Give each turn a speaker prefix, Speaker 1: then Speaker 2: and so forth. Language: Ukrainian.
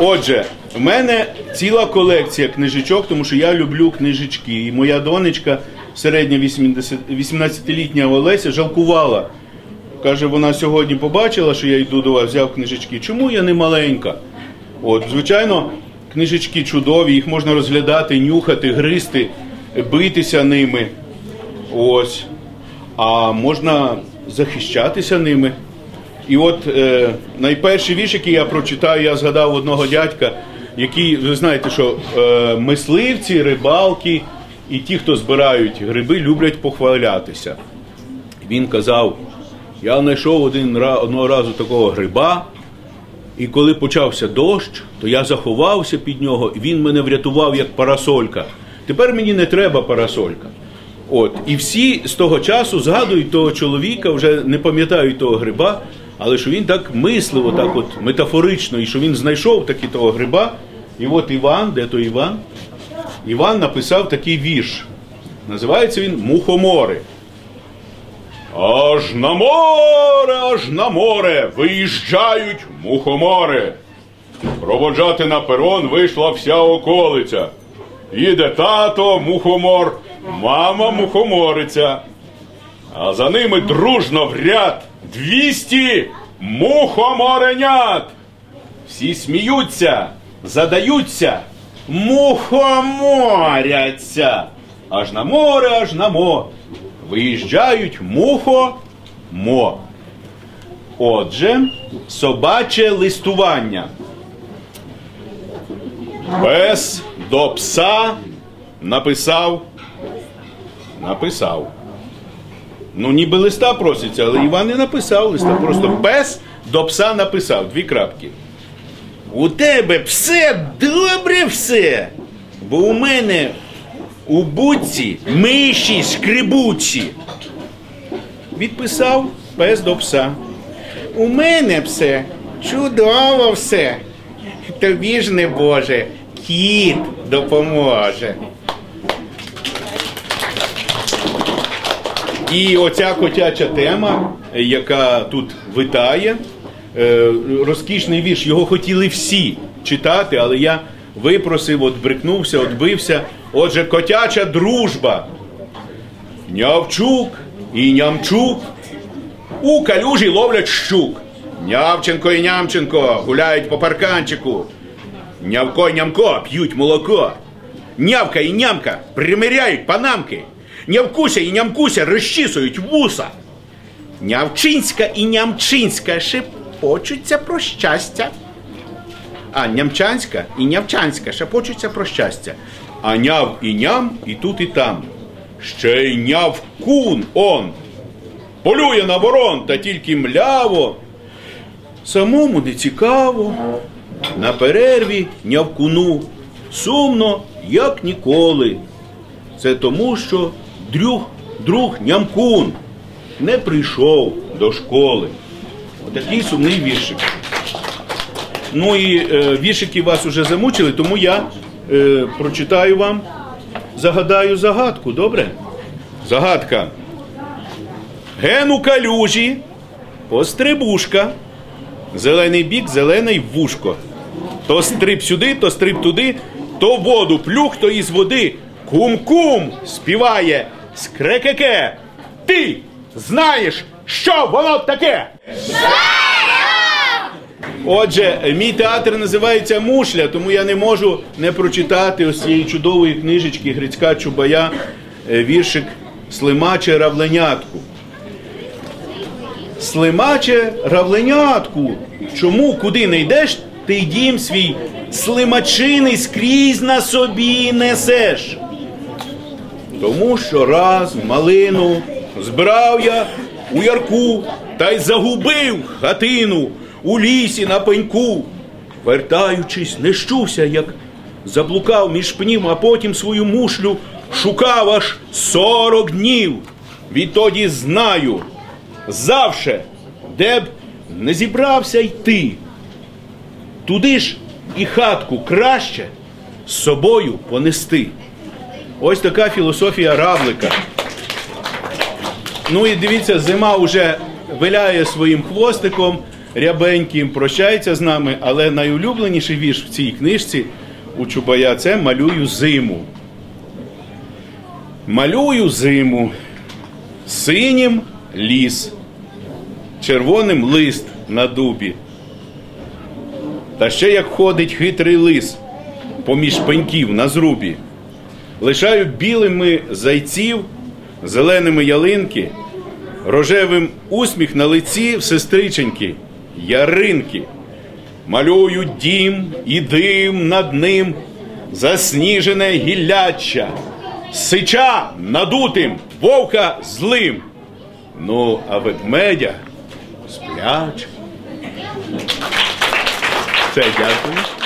Speaker 1: Отже, в мене ціла колекція книжечок, тому що я люблю книжечки. І моя донечка, середня 80 18-літня Олеся, жалкувала. Каже, вона сьогодні побачила, що я йду до вас, взяв книжечки. Чому я не маленька? От, звичайно, книжечки чудові, їх можна розглядати, нюхати, гризти, битися ними. Ось. А можна захищатися ними. І от е, найперший вірш, який я прочитаю, я згадав одного дядька, який, ви знаєте, що е, мисливці, рибалки і ті, хто збирають гриби, люблять похвалятися. Він казав: я знайшов один одного разу такого гриба, і коли почався дощ, то я заховався під нього, і він мене врятував як парасолька. Тепер мені не треба парасолька. От, і всі з того часу згадують того чоловіка, вже не пам'ятають того гриба, але що він так мислив, отак от метафорично, і що він знайшов таки того гриба. І от Іван, де то Іван? Іван написав такий вірш. Називається він Мухомори. Аж на море, аж на море виїжджають мухомори. Проводжати на перон вийшла вся околиця. Їде тато мухомор, мама мухомориця. А за ними дружно в ряд двісті мухоморенят. Всі сміються, задаються, мухоморяться. Аж на море, аж на мо. Виїжджають мухо мо. Отже, собаче листування. Пес до пса написав. Написав. Ну, ніби листа проситься, але Іван не написав листа. Просто пес до пса написав. Дві крапки. У тебе все добре все. Бо у мене у будці миші скрибучі. Відписав пес до пса. У мене все чудово все. Тобі ж не Боже, кіт допоможе. І оця котяча тема, яка тут витає, е, розкішний вірш, його хотіли всі читати, але я випросив, от брикнувся, отбився. Отже, котяча дружба. Нявчук і нямчук у калюжі ловлять щук. Нявченко і нямченко гуляють по парканчику. Нявко і нямко п'ють молоко. Нявка і нямка примиряють панамки. Нявкуся і нямкуся розчісують вуса. Нявчинська і нямчинська шепочуться про щастя. А нямчанська і нявчанська шепочуться про щастя. А няв і ням і тут, і там. Ще й нявкун он. Полює на ворон, та тільки мляво. Самому не цікаво. На перерві нявкуну. Сумно, як ніколи. Це тому, що друг, друг нямкун не прийшов до школи. Отакий сумний віршик. Ну і е, віршики вас уже замучили, тому я е, прочитаю вам, загадаю загадку, добре? Загадка. Ген у калюжі, пострибушка, зелений бік, зелений вушко. То стриб сюди, то стриб туди, то воду плюх, то із води. Кум-кум співає скрекеке. Ти знаєш, що воно таке? Отже, мій театр називається Мушля, тому я не можу не прочитати ось цієї чудової книжечки Грицька Чубая, е, віршик Слимаче равленятку. Слимаче равленятку. Чому, куди не йдеш, ти дім свій слимачиний скрізь на собі несеш. Тому що раз малину збирав я у ярку та й загубив хатину у лісі на пеньку. Вертаючись, не щувся, як заблукав між пнів, а потім свою мушлю шукав аж сорок днів. Відтоді знаю, завше, де б не зібрався йти, туди ж і хатку краще з собою понести. Ось така філософія равлика. Ну і дивіться, зима вже виляє своїм хвостиком, рябеньким, прощається з нами, але найулюбленіший вірш в цій книжці у Чубая це малюю зиму. Малюю зиму, синім ліс, червоним лист на дубі. Та ще як ходить хитрий лис поміж пеньків на зрубі. Лишаю білими зайців, зеленими ялинки, рожевим усміх на лиці в сестриченьки, яринки. Малюю дім і дим над ним, засніжене гілляча, сича надутим, вовка злим. Ну, а ведмедя спляче. Все, дякую.